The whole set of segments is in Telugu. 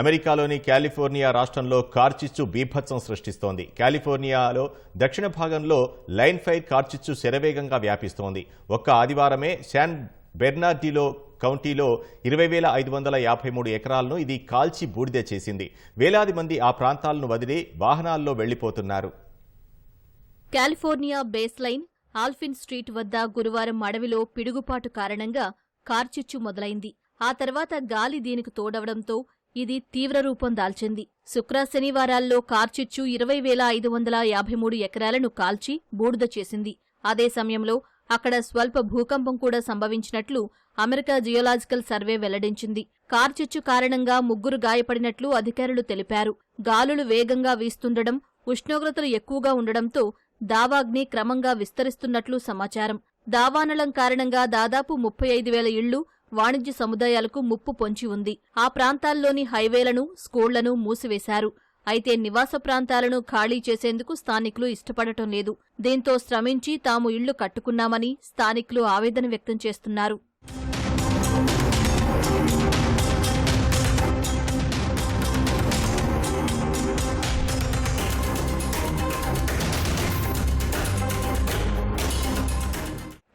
అమెరికాలోని కాలిఫోర్నియా రాష్ట్రంలో కార్చిచ్చు బీభత్సం సృష్టిస్తోంది. కాలిఫోర్నియాలో దక్షిణ భాగంలో లైన్ ఫైర్ కార్చిచ్చు శరవేగంగా వ్యాపిస్తోంది. ఒక్క ఆదివారమే శాన్ బెర్నార్డిలో కౌంటీలో ఇరవై వేల ఐదు వందల యాభై మూడు ఎకరాలను ఇది కాల్చి బూడిద చేసింది. వేలాది మంది ఆ ప్రాంతాలను వదిలి వాహనాల్లో వెళ్ళిపోతున్నారు California base line Alpine street వద్ద గురువారం అడవిలో పిడుగుపాటు కారణంగా కార్చిచ్చు మొదలైంది. ఆ తర్వాత గాలి దీనికి తోడవడంతో ఇది తీవ్ర రూపం దాల్చింది. శుక్ర శనివారాల్లో కార్చిచ్చు ఇరవై వేల ఐదు వందల యాభై మూడు ఎకరాలను కాల్చి బూడిద చేసింది. అదే సమయంలో అక్కడ స్వల్ప భూకంపం కూడా సంభవించినట్లు అమెరికా జియోలాజికల్ సర్వే వెల్లడించింది. కార్చిచ్చు కారణంగా ముగ్గురు గాయపడినట్లు అధికారులు తెలిపారు. గాలులు వేగంగా వీస్తుండడం ఉష్ణోగ్రతలు ఎక్కువగా ఉండడంతో దావాగ్ని క్రమంగా విస్తరిస్తున్నట్లు సమాచారం. దావానలం కారణంగా దాదాపు ముప్పై ఐదు వేల ఇళ్ళు వాణిజ్య సముదాయాలకు ముప్పు పొంచి ఉంది. ఆ ప్రాంతాల్లోని హైవేలను స్కూళ్ళను మూసివేశారు. అయితే నివాస ప్రాంతాలను ఖాళీ చేసేందుకు స్థానికులు ఇష్టపడటం లేదు. దీంతో శ్రమించి తాము ఇళ్ళు కట్టుకున్నామని స్థానికులు ఆవేదన వ్యక్తం చేస్తున్నారు.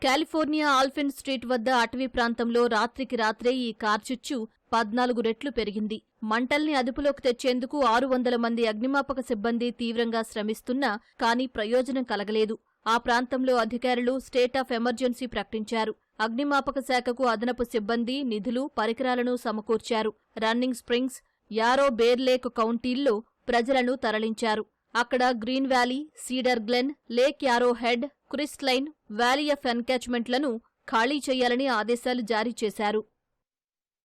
కాలిఫోర్నియా ఆల్ఫిన్ స్ట్రీట్ వద్ద అటవీ ప్రాంతంలో రాత్రికి రాత్రే ఈ కార్చిచ్చు పద్నాలుగు రెట్లు పెరిగింది. మంటల్ని అదుపులోకి తెచ్చేందుకు ఆరు వందల మంది అగ్నిమాపక సిబ్బంది తీవ్రంగా శ్రమిస్తున్నా కానీ ప్రయోజనం కలగలేదు. ఆ ప్రాంతంలో అధికారులు స్టేట్ ఆఫ్ ఎమర్జెన్సీ ప్రకటించారు. అగ్నిమాపక శాఖకు అదనపు సిబ్బంది నిధులు పరికరాలను సమకూర్చారు. Running Springs Arrow Bear Lake కౌంటీల్లో ప్రజలను తరలించారు. అక్కడ Green Valley Cedar Glen Lake Arrowhead Crestline Valley of ఎన్కాచ్మెంట్లను ఖాళీ చేయాలని ఆదేశాలు జారీ చేశారు.